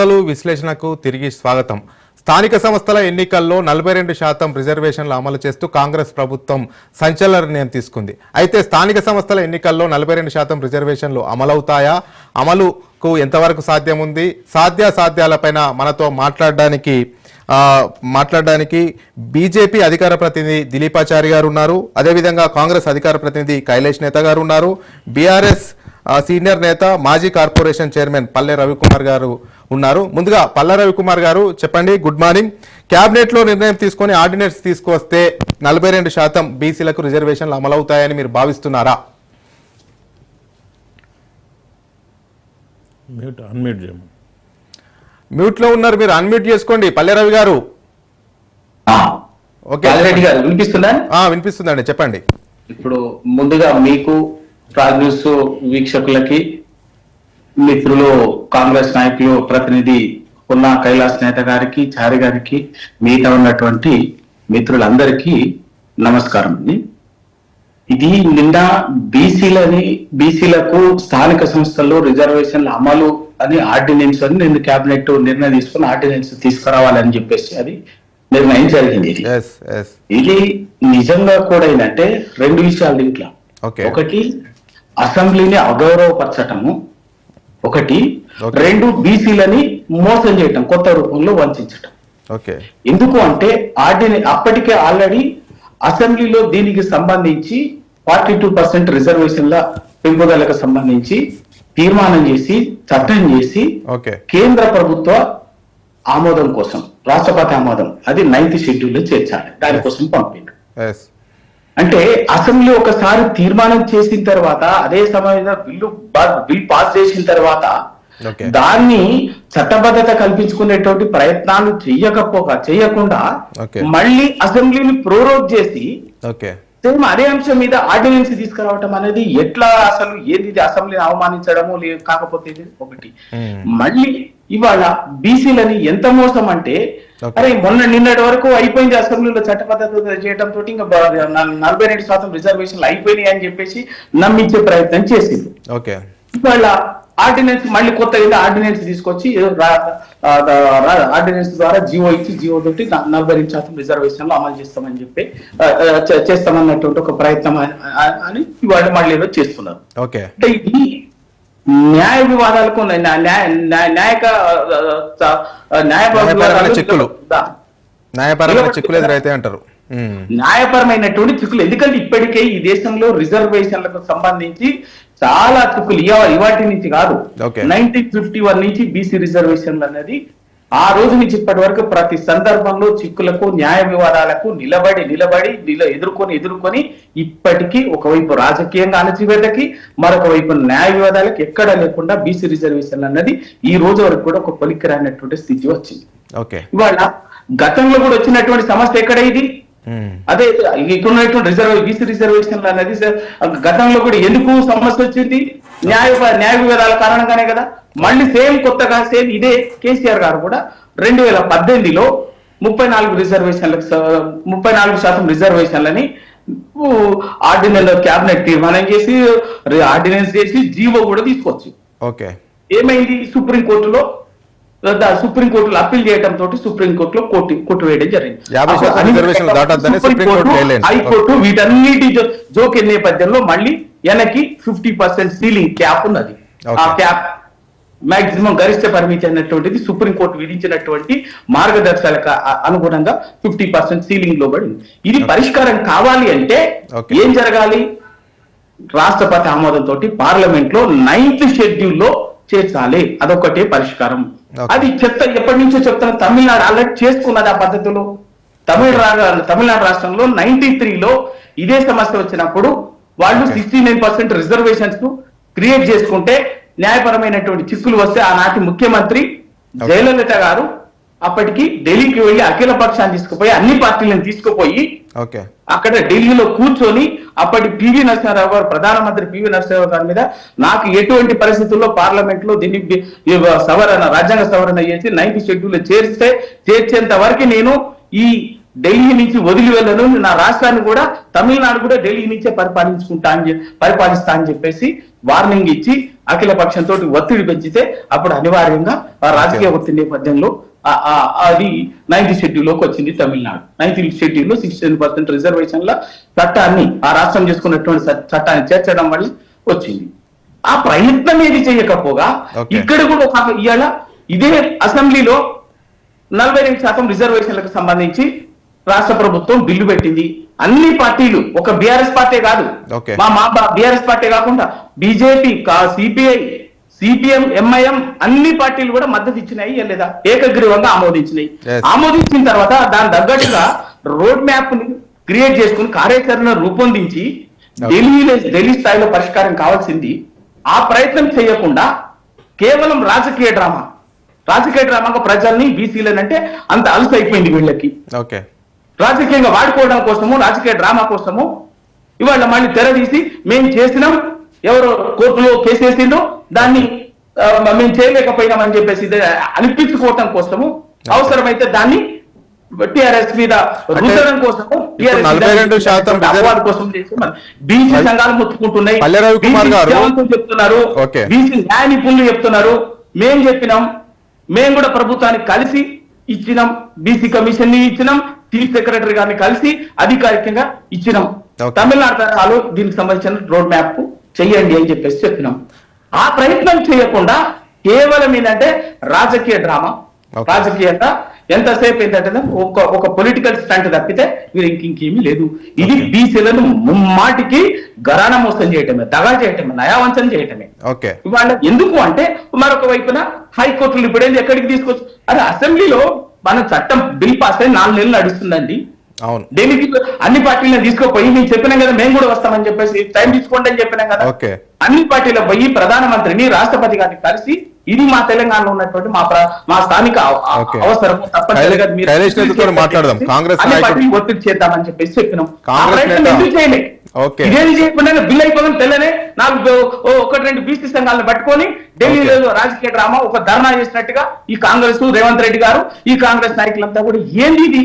వార్తలు విశ్లేషణకు తిరిగి స్వాగతం. స్థానిక సంస్థల ఎన్నికల్లో నలభై రెండు శాతం రిజర్వేషన్లు అమలు చేస్తూ కాంగ్రెస్ ప్రభుత్వం సంచలన నిర్ణయం తీసుకుంది. అయితే స్థానిక సంస్థల ఎన్నికల్లో నలభై రెండు శాతం రిజర్వేషన్లు అమలవుతాయా? అమలుకు ఎంతవరకు సాధ్యం ఉంది సాధ్యాసాధ్యాలపైన మనతో మాట్లాడడానికి మాట్లాడడానికి బీజేపీ అధికార ప్రతినిధి దిలీపాచారి గారు ఉన్నారు. అదేవిధంగా కాంగ్రెస్ అధికార ప్రతినిధి కైలేష్ నేత గారు ఉన్నారు. బీఆర్ఎస్ సీనియర్ నేత మాజీ కార్పొరేషన్ చైర్మన్ పల్లె రవికుమార్ గారు ఉన్నారు. ముందుగా పల్లె రవికుమార్ గారు చెప్పండి గుడ్ మార్నింగ్ కేబినెట్లో నిర్ణయం తీసుకొని ఆర్డినెన్స్ తీసుకొస్తే నలభై రెండు శాతం బీసీలకు రిజర్వేషన్లు అమలవుతాయని మీరు భావిస్తున్నారా? మ్యూట్ అన్మ్యూట్ చేయము మ్యూట్లో ఉన్నారు మీరు అన్మ్యూట్ చేసుకోండి. పల్లె రవి గారు. ఓకే వినిపిస్తుందా? ఆ, వినిపిస్తుందండి చెప్పండి. ఇప్పుడు ముందుగా మీకు ప్రాగ్ న్యూస్ వీక్షకులకి మిత్రులు కాంగ్రెస్ నాయకులు ప్రతినిధి ఉన్న కైలాస్ నేత గారికి చారి గారికి మిగతా ఉన్నటువంటి మిత్రులందరికీ నమస్కారం అండి. ఇది నిన్న బీసీలని బీసీలకు స్థానిక సంస్థల్లో రిజర్వేషన్ల అమలు అని ఆర్డినెన్స్ అని నేను కేబినెట్ నిర్ణయం తీసుకుని ఆర్డినెన్స్ తీసుకురావాలని చెప్పేసి అది నిర్ణయం జరిగింది ఇది. నిజంగా కూడా ఏంటంటే రెండు విషయాలు దీంట్లో. ఒకటి అసెంబ్లీని అగౌరవపరచటము ఒకటి. రెండు బీసీలని మోసం చేయటం కొత్త రూపంలో వంచటం. ఎందుకు అంటే ఆర్డిని అప్పటికే ఆల్రెడీ అసెంబ్లీలో దీనికి సంబంధించి ఫార్టీ టూ పర్సెంట్ రిజర్వేషన్ల పెంపుదలకు సంబంధించి తీర్మానం చేసి చట్టం చేసి కేంద్ర ప్రభుత్వ ఆమోదం కోసం రాష్ట్రపతి ఆమోదం అది నైన్త్ షెడ్యూల్లో చేర్చాలి. దానికోసం పంపిండు. ఎస్ అంటే అసెంబ్లీ ఒకసారి తీర్మానం చేసిన తర్వాత అదే సమయంలో బిల్లు బిల్ పాస్ చేసిన తర్వాత దాన్ని చట్టబద్ధత కల్పించుకునేటువంటి ప్రయత్నాలు చెయ్యకపోగా చేయకుండా. మళ్ళీ అసెంబ్లీని ప్రోరోగ్ చేసి సేమ్ అదే అంశం మీద ఆర్డినెన్స్ తీసుకురావటం అనేది ఎట్లా అసలు ఏంది ఇది అసెంబ్లీని అవమానించడము లే కాకపోతే ఒకటి. మళ్ళీ ఇవాళ బీసీలని ఎంత మోసం అంటే. అరే మొన్న నిన్నటి వరకు అయిపోయింది అసెంబ్లీలో చట్టబద్ధత చేయడం తోటి ఇంకా నలభై రెండు శాతం రిజర్వేషన్లు అయిపోయినాయి అని చెప్పేసి నమ్మించే ప్రయత్నం చేసింది. ఓకే. ఇవాళ ఆర్డినెన్స్ మళ్ళీ కొత్త ఏదో ఆర్డినెన్స్ తీసుకొచ్చి ఆర్డినెన్స్ ద్వారా జీవో ఇచ్చి జీవో తోటి నలభై రెండు శాతం రిజర్వేషన్లు అమలు చేస్తామని చెప్పి చేస్తామన్నటువంటి ఒక ప్రయత్నం అని ఇవాళ మళ్ళీ ఏదో చేస్తున్నారు. ఓకే. అంటే ఇది న్యాయ వివాదాలకు న్యాయక న్యాయపరమైన చిక్కులు. న్యాయపరమైన చిక్కులు ఎదురైతే అంటారు. న్యాయపరమైనటువంటి చిక్కులు ఎందుకంటే ఇప్పటికే ఈ దేశంలో రిజర్వేషన్లకు సంబంధించి చాలా చిక్కులు ఇవా- ఇవాటి నుంచి కాదు. నైన్టీన్ ఫిఫ్టీ వన్ నుంచి బీసీ రిజర్వేషన్లు అనేది ఆ రోజు నుంచి ఇప్పటి వరకు ప్రతి సందర్భంలో చిక్కులకు న్యాయ వివాదాలకు నిలబడి నిలబడి నిల ఎదుర్కొని ఎదుర్కొని ఇప్పటికీ ఒకవైపు రాజకీయంగా అణచివేతకి మరొక వైపు న్యాయ వివాదాలకు ఎక్కడ లేకుండా బీసీ రిజర్వేషన్లు అన్నది ఈ రోజు వరకు కూడా ఒక పలికిరానటువంటి స్థితి వచ్చింది. ఓకే. ఇవాళ గతంలో కూడా వచ్చినటువంటి సమస్య ఎక్కడ ఇది. అదే ఇక్కడ ఉన్నటువంటి రిజర్వ్ బీసీ రిజర్వేషన్లు అనేది గతంలో కూడా ఎందుకు సమస్య వచ్చింది? న్యాయ న్యాయ వివాదాల కారణంగానే కదా. మళ్ళీ సేమ్ కొత్తగా సేమ్ ఇదే కేసీఆర్ గారు కూడా రెండు వేల పద్దెనిమిదిలో ముప్పై నాలుగు రిజర్వేషన్లకు ముప్పై నాలుగు శాతం రిజర్వేషన్లని ఆర్డినెన్స్ క్యాబినెట్ తీర్మానం చేసి ఆర్డినెన్స్ చేసి జీవో కూడా తీసుకొచ్చి ఓకే. ఏమైంది సుప్రీం కోర్టులో సుప్రీం కోర్టులో అప్పీల్ చేయడం తోటి సుప్రీం కోర్టులో కోర్టు కొట్టు వేయడం జరిగింది. హైకోర్టు వీటన్నిటి జో- జోక్యం నేపథ్యంలో మళ్ళీ వెనక్కి ఫిఫ్టీ పర్సెంట్ సీలింగ్ క్యాప్ ఉన్నది ఆ. క్యాప్ మాక్సిమం గరిష్ట పరిమితి అన్నటువంటిది సుప్రీం కోర్టు విధించినటువంటి మార్గదర్శకాలకు అనుగుణంగా ఫిఫ్టీ పర్సెంట్ సీలింగ్లో పడి ఉంది. ఇది పరిష్కారం కావాలి అంటే. ఏం జరగాలి రాష్ట్రపతి ఆమోదంతో పార్లమెంట్లో నైన్త్ షెడ్యూల్లో చేర్చాలి అదొకటే పరిష్కారం. అది చెప్తా ఎప్పటి నుంచో చెప్తాను తమిళనాడు ఆల్రెడీ చేసుకున్నది ఆ పద్ధతిలో తమిళ రా- తమిళనాడు రాష్ట్రంలో నైన్టీ త్రీలో ఇదే సమస్య వచ్చినప్పుడు వాళ్ళు. Sixty nine percent reservations create చేసుకుంటే న్యాయపరమైనటువంటి చిక్కులు వస్తే ఆనాటి ముఖ్యమంత్రి. జయలలిత గారు అప్పటికి ఢిల్లీకి వెళ్ళి అఖిల పక్షాన్ని తీసుకుపోయి అన్ని పార్టీలను తీసుకుపోయి ఓకే. అక్కడ ఢిల్లీలో కూర్చొని అప్పటి పివి నరసింహారావు గారు ప్రధానమంత్రి పివి నరసింహారావు గారి మీద నాకు ఎటువంటి పరిస్థితుల్లో పార్లమెంట్లో దీన్ని సవరణ రాజ్యాంగ సవరణ చేసి నైన్త్ షెడ్యూల్ చేరిస్తే చేర్చేంత వరకు నేను ఈ ఢిల్లీ నుంచి వదిలి వెళ్ళను. నా రాష్ట్రాన్ని కూడా తమిళనాడు కూడా ఢిల్లీ నుంచే పరిపాలించుకుంటా అని పరిపాలిస్తా అని చెప్పేసి వార్నింగ్ ఇచ్చి అఖిల పక్షంతో ఒత్తిడి పెంచితే అప్పుడు అనివార్యంగా ఆ రాజకీయ ఒత్తిడి నేపథ్యంలో అది నైన్త్ షెడ్యూల్లోకి వచ్చింది తమిళనాడు నైన్త్ షెడ్యూల్లో సిక్స్టీన్ పర్సెంట్ రిజర్వేషన్ల చట్టాన్ని ఆ రాష్ట్రం చేసుకున్నటువంటి చట్టాన్ని చేర్చడం వల్ల వచ్చింది ఆ ప్రయత్నం ఏది చేయకపోగా. ఇక్కడ కూడా ఒక ఇవాళ ఇదే అసెంబ్లీలో నలభై రెండు శాతం రిజర్వేషన్లకు సంబంధించి రాష్ట్ర ప్రభుత్వం బిల్లు పెట్టింది అన్ని పార్టీలు ఒక బీఆర్ఎస్ పార్టీ కాదు. మా మా బీఆర్ఎస్ పార్టీ కాకుండా బీజేపీ సిపిఐ సిపిఎం ఎంఐఎం అన్ని పార్టీలు కూడా మద్దతు ఇచ్చినాయి లేదా? ఏకగ్రీవంగా ఆమోదించినాయి. ఆమోదించిన తర్వాత దాని తగ్గట్టుగా రోడ్ మ్యాప్ని క్రియేట్ చేసుకుని కార్యాచరణ రూపొందించి ఢిల్లీలో ఢిల్లీ స్థాయిలో పరిష్కారం కావాల్సింది. ఆ ప్రయత్నం చేయకుండా కేవలం రాజకీయ డ్రామా. రాజకీయ డ్రామాగా ప్రజల్ని బీసీలను అంటే అంత అలసి అయిపోయింది వీళ్ళకి. రాజకీయంగా వాడుకోవడం కోసము రాజకీయ డ్రామా కోసము ఇవాళ మళ్ళీ తెరదీసి మేము చేసినాం ఎవరో కోర్టులో కేసేసిందో దాన్ని ఆ, మేము చేయలేకపోయినామని చెప్పేసి అనిపించుకోవటం కోసము అవసరమైతే దాన్ని టిఆర్ఎస్ మీద రుద్దడం కోసము ఇప్పుడు 42 శాతం రిజర్వ్- అపవాదు కోసం బీసీ సంఘాలు సేవకులు చెప్తున్నారు. బీసీ న్యాయ నిపుణులు చెప్తున్నారు మేం చెప్పినాం మేము కూడా ప్రభుత్వానికి కలిసి ఇచ్చినాం బీసీ కమిషన్ని ఇచ్చినాం చీఫ్ సెక్రటరీ గారిని కలిసి అధికారికంగా ఇచ్చినాం. తమిళనాడు తరహాలో దీనికి సంబంధించిన రోడ్ మ్యాప్ చెయ్యండి అని చెప్పేసి చెప్పినాం. ఆ ప్రయత్నం చేయకుండా కేవలం ఏంటంటే రాజకీయ డ్రామా. రాజకీయంగా ఎంతసేపు ఏంటంటే ఒక ఒక పొలిటికల్ స్టంట్ తప్పితే మీరు ఇంక ఇంకేమీ లేదు. ఇది. బీసీలను ముమ్మాటికి గరాణ మోసం చేయటమే దగా చేయటమే నయావంచన చేయటమే. ఓకే. ఇవాళ ఎందుకు అంటే మరొక వైపున హైకోర్టులు ఇప్పుడేంది ఎక్కడికి తీసుకొచ్చు అదే అసెంబ్లీలో మన చట్టం బిల్ పాస్ అయి నాలుగు నెలలు నడుస్తుందండి. అవును. దేనికి అన్ని పార్టీలను తీసుకోపోయి మేము చెప్పినాం కదా మేము కూడా వస్తామని చెప్పేసి టైం తీసుకోండి అని చెప్పినాం కదా. ఓకే. అన్ని పార్టీల పోయి ప్రధానమంత్రిని రాష్ట్రపతి గారిని కలిసి ఇది మా తెలంగాణలో ఉన్నటువంటి మా మా స్థానిక అవ- ఓకే. అవసరము తప్పనిసరిగా మీరు మాట్లాడదాం. కాంగ్రెస్ ఒత్తిడి చేద్దామని చెప్పేసి చెప్పినాం. ఆ కాంగ్రెస్ ప్రయత్నం నేత- ఎందుకు చేయలే ఓకే. ఇదేది చేయకుండా బిల్ అయిపోగానే తెల్లనే ఓ ఒకటి రెండు బీసీ సంఘాలను పట్టుకొని ఢిల్లీలో రాజకీయ డ్రామా ఒక ధర్నా చేసినట్టుగా ఈ కాంగ్రెస్ రేవంత్ రెడ్డి గారు ఈ కాంగ్రెస్ నాయకులంతా కూడా ఏంది ఇది?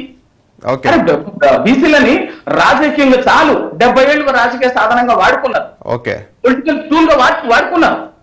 బీసీలని రాజకీయంగా చాలు. డెబ్బై ఏళ్ళు రాజకీయ సాధనంగా వాడుకున్నారు. ఓకే. పొలిటికల్ టూల్గా వాడు వాడుకున్నారు.